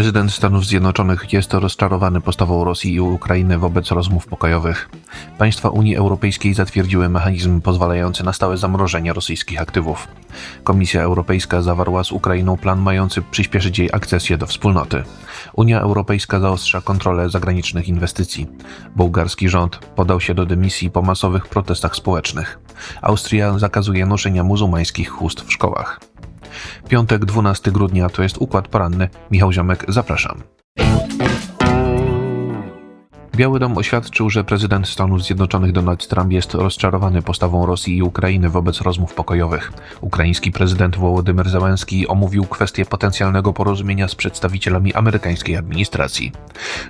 Prezydent Stanów Zjednoczonych jest rozczarowany postawą Rosji i Ukrainy wobec rozmów pokojowych. Państwa Unii Europejskiej zatwierdziły mechanizm pozwalający na stałe zamrożenie rosyjskich aktywów. Komisja Europejska zawarła z Ukrainą plan mający przyspieszyć jej akcesję do wspólnoty. Unia Europejska zaostrza kontrolę zagranicznych inwestycji. Bułgarski rząd podał się do dymisji po masowych protestach społecznych. Austria zakazuje noszenia muzułmańskich chust w szkołach. Piątek 12 grudnia to jest układ poranny. Michał Ziomek, zapraszam. Biały Dom oświadczył, że prezydent Stanów Zjednoczonych Donald Trump jest rozczarowany postawą Rosji i Ukrainy wobec rozmów pokojowych. Ukraiński prezydent Wołodymyr Zełenski omówił kwestię potencjalnego porozumienia z przedstawicielami amerykańskiej administracji.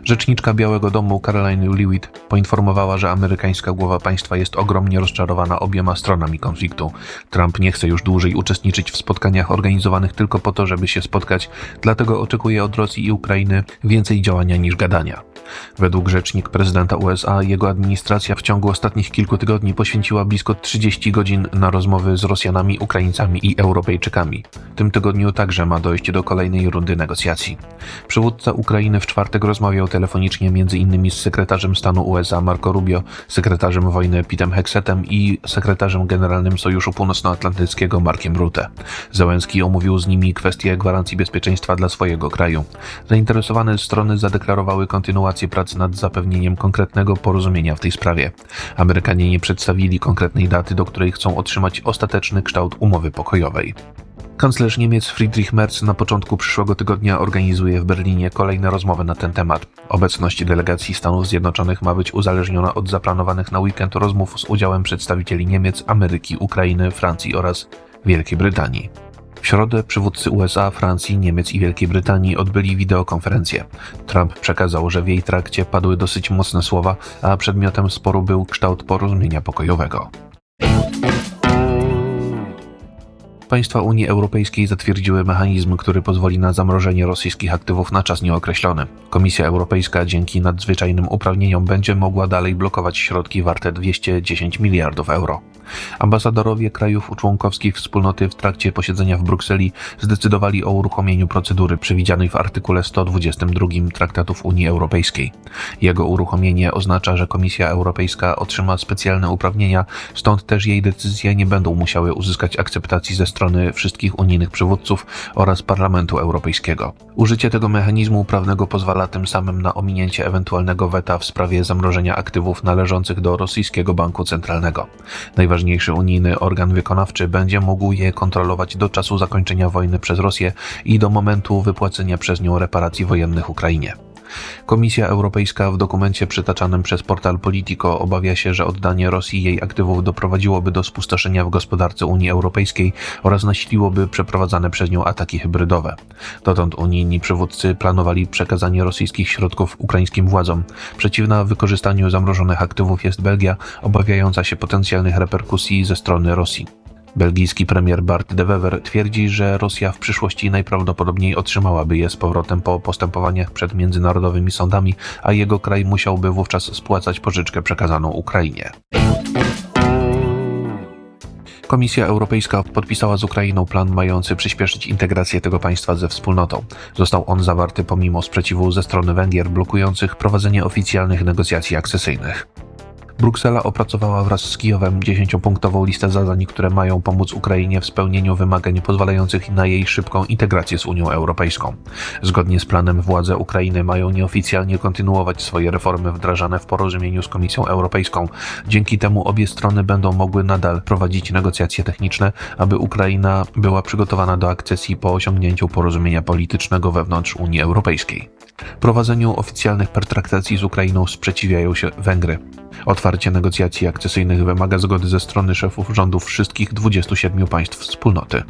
Rzeczniczka Białego Domu Caroline Lewitt poinformowała, że amerykańska głowa państwa jest ogromnie rozczarowana obiema stronami konfliktu. Trump nie chce już dłużej uczestniczyć w spotkaniach organizowanych tylko po to, żeby się spotkać, dlatego oczekuje od Rosji i Ukrainy więcej działania niż gadania. Według prezydenta USA, jego administracja w ciągu ostatnich kilku tygodni poświęciła blisko 30 godzin na rozmowy z Rosjanami, Ukraińcami i Europejczykami. W tym tygodniu także ma dojść do kolejnej rundy negocjacji. Przywódca Ukrainy w czwartek rozmawiał telefonicznie m.in. z sekretarzem stanu USA Marco Rubio, sekretarzem wojny Pitem Heksetem i sekretarzem generalnym Sojuszu Północnoatlantyckiego Markiem Rutte. Zełenski omówił z nimi kwestię gwarancji bezpieczeństwa dla swojego kraju. Zainteresowane strony zadeklarowały kontynuację pracy nad zapewnieniem konkretnego porozumienia w tej sprawie. Amerykanie nie przedstawili konkretnej daty, do której chcą otrzymać ostateczny kształt umowy pokojowej. Kanclerz Niemiec Friedrich Merz na początku przyszłego tygodnia organizuje w Berlinie kolejne rozmowy na ten temat. Obecność delegacji Stanów Zjednoczonych ma być uzależniona od zaplanowanych na weekend rozmów z udziałem przedstawicieli Niemiec, Ameryki, Ukrainy, Francji oraz Wielkiej Brytanii. W środę przywódcy USA, Francji, Niemiec i Wielkiej Brytanii odbyli wideokonferencję. Trump przekazał, że w jej trakcie padły dosyć mocne słowa, a przedmiotem sporu był kształt porozumienia pokojowego. Państwa Unii Europejskiej zatwierdziły mechanizm, który pozwoli na zamrożenie rosyjskich aktywów na czas nieokreślony. Komisja Europejska dzięki nadzwyczajnym uprawnieniom będzie mogła dalej blokować środki warte 210 miliardów euro. Ambasadorowie krajów członkowskich wspólnoty w trakcie posiedzenia w Brukseli zdecydowali o uruchomieniu procedury przewidzianej w artykule 122 Traktatów Unii Europejskiej. Jego uruchomienie oznacza, że Komisja Europejska otrzyma specjalne uprawnienia, stąd też jej decyzje nie będą musiały uzyskać akceptacji ze strony wszystkich unijnych przywódców oraz Parlamentu Europejskiego. Użycie tego mechanizmu prawnego pozwala tym samym na ominięcie ewentualnego weta w sprawie zamrożenia aktywów należących do rosyjskiego banku centralnego. Najważniejszy unijny organ wykonawczy będzie mógł je kontrolować do czasu zakończenia wojny przez Rosję i do momentu wypłacenia przez nią reparacji wojennych Ukrainie. Komisja Europejska w dokumencie przytaczanym przez portal Politico obawia się, że oddanie Rosji jej aktywów doprowadziłoby do spustoszenia w gospodarce Unii Europejskiej oraz nasiliłoby przeprowadzane przez nią ataki hybrydowe. Dotąd unijni przywódcy planowali przekazanie rosyjskich środków ukraińskim władzom. Przeciwna wykorzystaniu zamrożonych aktywów jest Belgia, obawiająca się potencjalnych reperkusji ze strony Rosji. Belgijski premier Bart de Wever twierdzi, że Rosja w przyszłości najprawdopodobniej otrzymałaby je z powrotem po postępowaniach przed międzynarodowymi sądami, a jego kraj musiałby wówczas spłacać pożyczkę przekazaną Ukrainie. Komisja Europejska podpisała z Ukrainą plan mający przyspieszyć integrację tego państwa ze wspólnotą. Został on zawarty pomimo sprzeciwu ze strony Węgier blokujących prowadzenie oficjalnych negocjacji akcesyjnych. Bruksela opracowała wraz z Kijowem 10-punktową listę zadań, które mają pomóc Ukrainie w spełnieniu wymagań pozwalających na jej szybką integrację z Unią Europejską. Zgodnie z planem władze Ukrainy mają nieoficjalnie kontynuować swoje reformy wdrażane w porozumieniu z Komisją Europejską. Dzięki temu obie strony będą mogły nadal prowadzić negocjacje techniczne, aby Ukraina była przygotowana do akcesji po osiągnięciu porozumienia politycznego wewnątrz Unii Europejskiej. Prowadzeniu oficjalnych pertraktacji z Ukrainą sprzeciwiają się Węgry. Otwarcie negocjacji akcesyjnych wymaga zgody ze strony szefów rządów wszystkich 27 państw wspólnoty.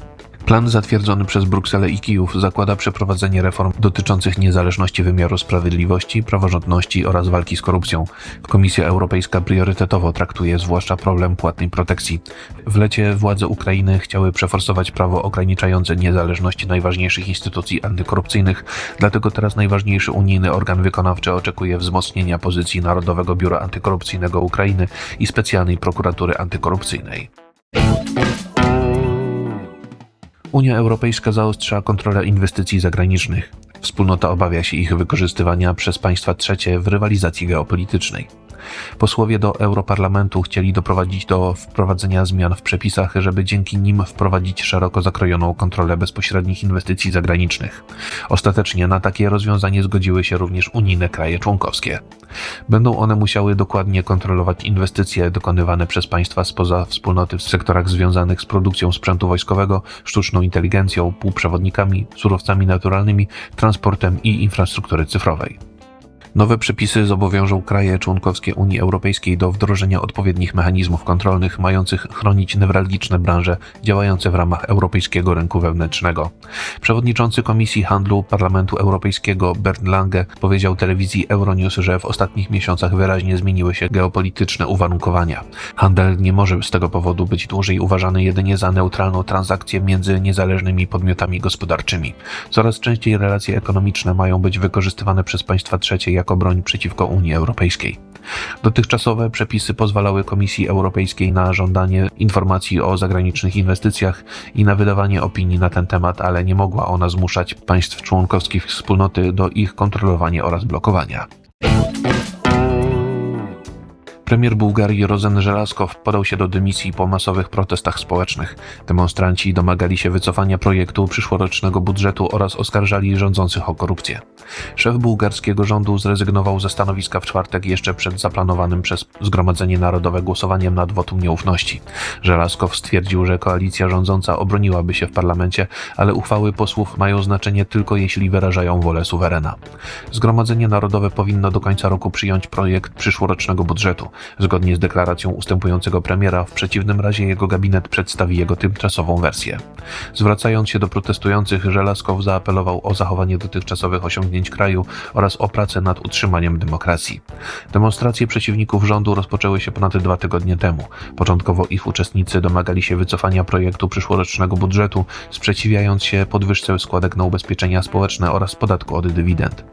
Plan zatwierdzony przez Brukselę i Kijów zakłada przeprowadzenie reform dotyczących niezależności wymiaru sprawiedliwości, praworządności oraz walki z korupcją. Komisja Europejska priorytetowo traktuje zwłaszcza problem płatnej protekcji. W lecie władze Ukrainy chciały przeforsować prawo ograniczające niezależność najważniejszych instytucji antykorupcyjnych, dlatego teraz najważniejszy unijny organ wykonawczy oczekuje wzmocnienia pozycji Narodowego Biura Antykorupcyjnego Ukrainy i specjalnej prokuratury antykorupcyjnej. Unia Europejska zaostrza kontrolę inwestycji zagranicznych. Wspólnota obawia się ich wykorzystywania przez państwa trzecie w rywalizacji geopolitycznej. Posłowie do Europarlamentu chcieli doprowadzić do wprowadzenia zmian w przepisach, żeby dzięki nim wprowadzić szeroko zakrojoną kontrolę bezpośrednich inwestycji zagranicznych. Ostatecznie na takie rozwiązanie zgodziły się również unijne kraje członkowskie. Będą one musiały dokładnie kontrolować inwestycje dokonywane przez państwa spoza wspólnoty w sektorach związanych z produkcją sprzętu wojskowego, sztuczną inteligencją, półprzewodnikami, surowcami naturalnymi, transportem i infrastruktury cyfrowej. Nowe przepisy zobowiążą kraje członkowskie Unii Europejskiej do wdrożenia odpowiednich mechanizmów kontrolnych mających chronić newralgiczne branże działające w ramach europejskiego rynku wewnętrznego. Przewodniczący Komisji Handlu Parlamentu Europejskiego Bernd Lange powiedział telewizji Euronews, że w ostatnich miesiącach wyraźnie zmieniły się geopolityczne uwarunkowania. Handel nie może z tego powodu być dłużej uważany jedynie za neutralną transakcję między niezależnymi podmiotami gospodarczymi. Coraz częściej relacje ekonomiczne mają być wykorzystywane przez państwa trzecie jako broń przeciwko Unii Europejskiej. Dotychczasowe przepisy pozwalały Komisji Europejskiej na żądanie informacji o zagranicznych inwestycjach i na wydawanie opinii na ten temat, ale nie mogła ona zmuszać państw członkowskich wspólnoty do ich kontrolowania oraz blokowania. Premier Bułgarii Rozen Żelazkow podał się do dymisji po masowych protestach społecznych. Demonstranci domagali się wycofania projektu przyszłorocznego budżetu oraz oskarżali rządzących o korupcję. Szef bułgarskiego rządu zrezygnował ze stanowiska w czwartek jeszcze przed zaplanowanym przez Zgromadzenie Narodowe głosowaniem nad wotum nieufności. Żelazkow stwierdził, że koalicja rządząca obroniłaby się w parlamencie, ale uchwały posłów mają znaczenie tylko jeśli wyrażają wolę suwerena. Zgromadzenie Narodowe powinno do końca roku przyjąć projekt przyszłorocznego budżetu. Zgodnie z deklaracją ustępującego premiera, w przeciwnym razie jego gabinet przedstawi jego tymczasową wersję. Zwracając się do protestujących, Żelazkow zaapelował o zachowanie dotychczasowych osiągnięć kraju oraz o pracę nad utrzymaniem demokracji. Demonstracje przeciwników rządu rozpoczęły się ponad dwa tygodnie temu. Początkowo ich uczestnicy domagali się wycofania projektu przyszłorocznego budżetu, sprzeciwiając się podwyżce składek na ubezpieczenia społeczne oraz podatku od dywidend.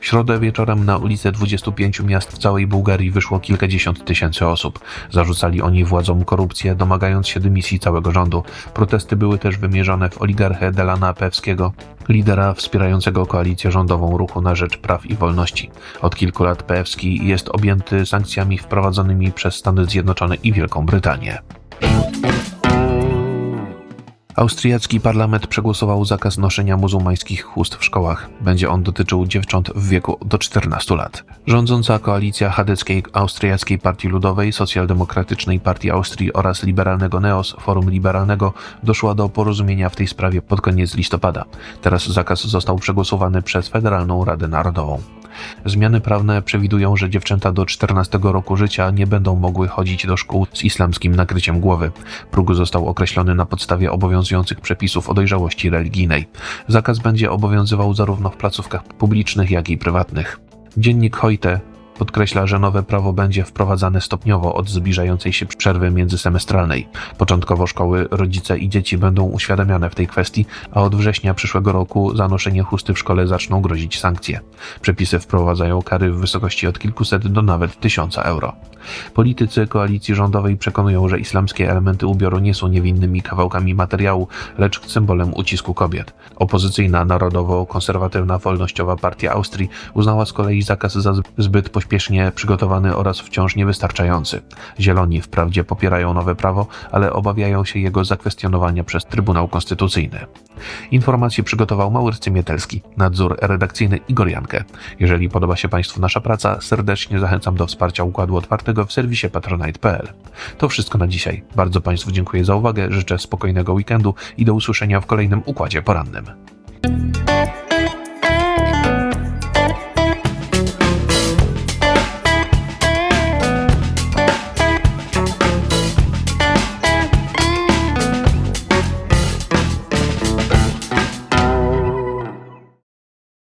W środę wieczorem na ulice 25 miast w całej Bułgarii wyszło kilkadziesiąt tysięcy osób. Zarzucali oni władzom korupcję, domagając się dymisji całego rządu. Protesty były też wymierzone w oligarchę Delana Pewskiego, lidera wspierającego koalicję rządową Ruchu na Rzecz Praw i Wolności. Od kilku lat Pewski jest objęty sankcjami wprowadzonymi przez Stany Zjednoczone i Wielką Brytanię. Austriacki parlament przegłosował zakaz noszenia muzułmańskich chust w szkołach. Będzie on dotyczył dziewcząt w wieku do 14 lat. Rządząca koalicja chadeckiej Austriackiej Partii Ludowej, Socjaldemokratycznej Partii Austrii oraz liberalnego NEOS, Forum Liberalnego, doszła do porozumienia w tej sprawie pod koniec listopada. Teraz zakaz został przegłosowany przez Federalną Radę Narodową. Zmiany prawne przewidują, że dziewczęta do 14 roku życia nie będą mogły chodzić do szkół z islamskim nakryciem głowy. Próg został określony na podstawie obowiązujących przepisów o dojrzałości religijnej. Zakaz będzie obowiązywał zarówno w placówkach publicznych, jak i prywatnych. Dziennik Hojte Podkreśla, że nowe prawo będzie wprowadzane stopniowo od zbliżającej się przerwy międzysemestralnej. Początkowo szkoły, rodzice i dzieci będą uświadamiane w tej kwestii, a od września przyszłego roku za noszenie chusty w szkole zaczną grozić sankcje. Przepisy wprowadzają kary w wysokości od kilkuset do nawet tysiąca euro. Politycy koalicji rządowej przekonują, że islamskie elementy ubioru nie są niewinnymi kawałkami materiału, lecz symbolem ucisku kobiet. Opozycyjna, narodowo-konserwatywna, wolnościowa partia Austrii uznała z kolei zakaz za zbyt pośpiesznie przygotowany oraz wciąż niewystarczający. Zieloni wprawdzie popierają nowe prawo, ale obawiają się jego zakwestionowania przez Trybunał Konstytucyjny. Informacje przygotował Maurycy Mietelski, nadzór redakcyjny Igor Jankę. Jeżeli podoba się Państwu nasza praca, serdecznie zachęcam do wsparcia Układu Otwartego w serwisie patronite.pl. To wszystko na dzisiaj. Bardzo Państwu dziękuję za uwagę, życzę spokojnego weekendu i do usłyszenia w kolejnym Układzie Porannym.